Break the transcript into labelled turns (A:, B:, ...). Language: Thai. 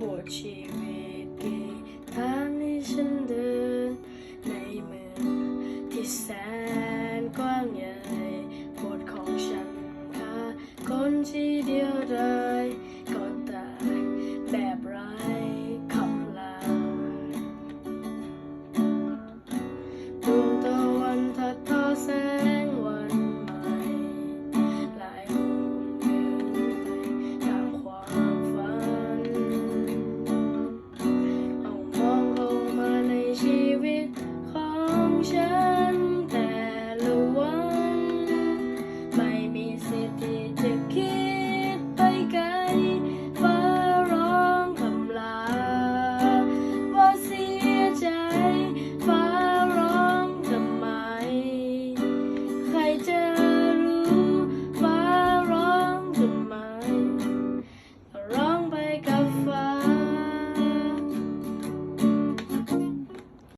A: บทชีวิตกี่ทางให้ฉัน 下